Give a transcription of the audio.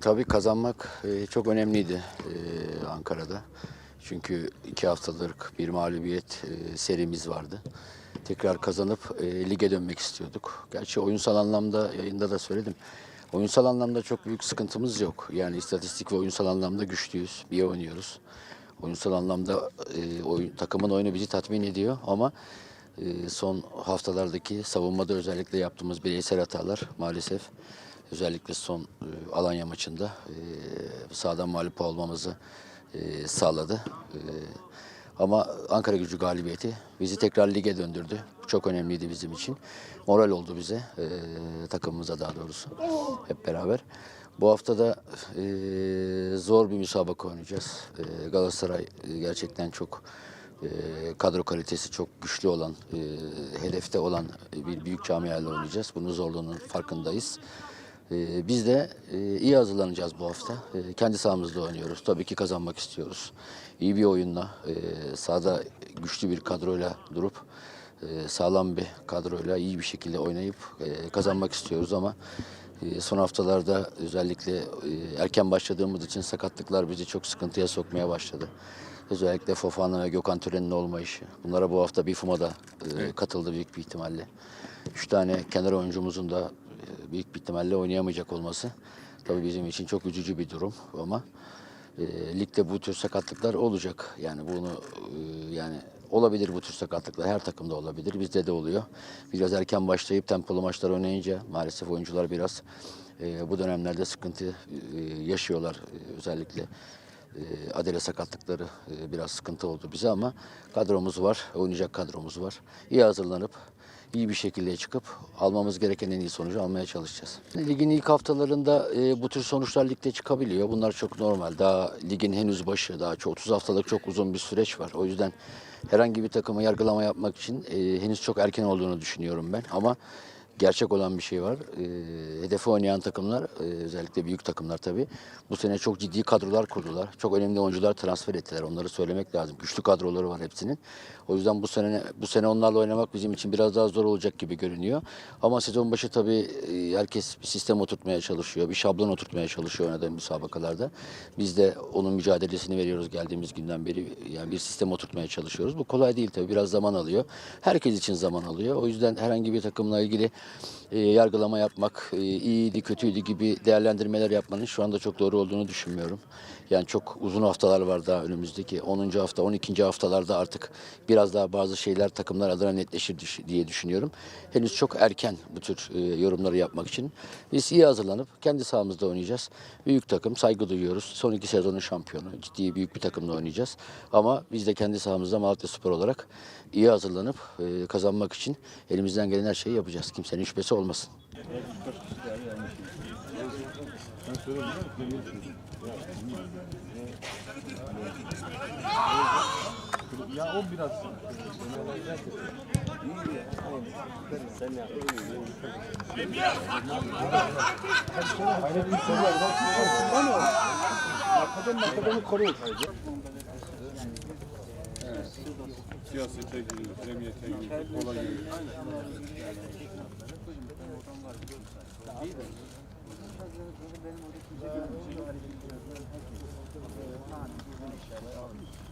Tabii kazanmak e, çok önemliydi e, Ankara'da. Çünkü iki haftalık bir mağlubiyet e, serimiz vardı. Tekrar kazanıp lige dönmek istiyorduk. Gerçi oyunsal anlamda yayında da söyledim. Oyunsal anlamda çok büyük sıkıntımız yok. Yani istatistik ve oyunsal anlamda güçlüyüz. İyi oynuyoruz. Oyunsal anlamda e, oyun, takımın oyunu bizi tatmin ediyor ama e, son haftalardaki savunmada özellikle yaptığımız bireysel hatalar maalesef özellikle son e, Alanya maçında e, sahadan mağlup olmamızı e, sağladı. E, ama Ankara gücü galibiyeti bizi tekrar lige döndürdü. Çok önemliydi bizim için. Moral oldu bize, e, takımımıza daha doğrusu hep beraber. Bu hafta da e, zor bir müsabaka oynayacağız. E, Galatasaray e, gerçekten çok e, kadro kalitesi çok güçlü olan, e, hedefte olan bir büyük camiayla oynayacağız. Bunun zorluğunun farkındayız. E, biz de e, iyi hazırlanacağız bu hafta. E, kendi sahamızda oynuyoruz. Tabii ki kazanmak istiyoruz. İyi bir oyunla, e, sahada güçlü bir kadroyla durup e, sağlam bir kadroyla iyi bir şekilde oynayıp e, kazanmak istiyoruz ama e, son haftalarda özellikle e, erken başladığımız için sakatlıklar bizi çok sıkıntıya sokmaya başladı. Özellikle Fofana ve Gökhan Tören'in olmayışı. Bunlara bu hafta Bifuma da e, katıldı büyük bir ihtimalle. Üç tane kenar oyuncumuzun da büyük bir ihtimalle oynayamayacak olması tabii bizim için çok üzücü bir durum ama e, ligde bu tür sakatlıklar olacak. Yani bunu e, yani olabilir bu tür sakatlıklar. Her takımda olabilir. Bizde de oluyor. Biraz erken başlayıp tempolu maçlar oynayınca maalesef oyuncular biraz e, bu dönemlerde sıkıntı e, yaşıyorlar. E, özellikle e, adele sakatlıkları e, biraz sıkıntı oldu bize ama kadromuz var. Oynayacak kadromuz var. İyi hazırlanıp iyi bir şekilde çıkıp almamız gereken en iyi sonucu almaya çalışacağız. Ligin ilk haftalarında e, bu tür sonuçlar ligde çıkabiliyor. Bunlar çok normal. Daha ligin henüz başı, daha çok 30 haftalık çok uzun bir süreç var. O yüzden herhangi bir takımı yargılama yapmak için e, henüz çok erken olduğunu düşünüyorum ben. Ama gerçek olan bir şey var. E, hedefe oynayan takımlar, e, özellikle büyük takımlar tabii, bu sene çok ciddi kadrolar kurdular. Çok önemli oyuncular transfer ettiler. Onları söylemek lazım. Güçlü kadroları var hepsinin. O yüzden bu sene bu sene onlarla oynamak bizim için biraz daha zor olacak gibi görünüyor. Ama sezon başı tabii e, herkes bir sistem oturtmaya çalışıyor. Bir şablon oturtmaya çalışıyor oynadığım müsabakalarda. Biz de onun mücadelesini veriyoruz geldiğimiz günden beri. Yani bir sistem oturtmaya çalışıyoruz. Bu kolay değil tabii. Biraz zaman alıyor. Herkes için zaman alıyor. O yüzden herhangi bir takımla ilgili e, yargılama yapmak, e, iyiydi, kötüydü gibi değerlendirmeler yapmanın şu anda çok doğru olduğunu düşünmüyorum. Yani çok uzun haftalar var daha önümüzdeki. 10. hafta, 12. haftalarda artık biraz daha bazı şeyler takımlar adına netleşir diye düşünüyorum. Henüz çok erken bu tür e, yorumları yapmak için. Biz iyi hazırlanıp kendi sahamızda oynayacağız. Büyük takım, saygı duyuyoruz. Son iki sezonun şampiyonu. Ciddi büyük bir takımla oynayacağız. Ama biz de kendi sahamızda Malatya Spor olarak iyi hazırlanıp e, kazanmak için elimizden gelen her şeyi yapacağız. Kimsenin şüphesi olmasın. Ya o biraz? Arkadan arkadan koruyor sadece. Siyasete giriyor, cemiyete giriyor, kola giriyor. Değil mi? Benim orada kimse görmüyor. Herkes. Tamam.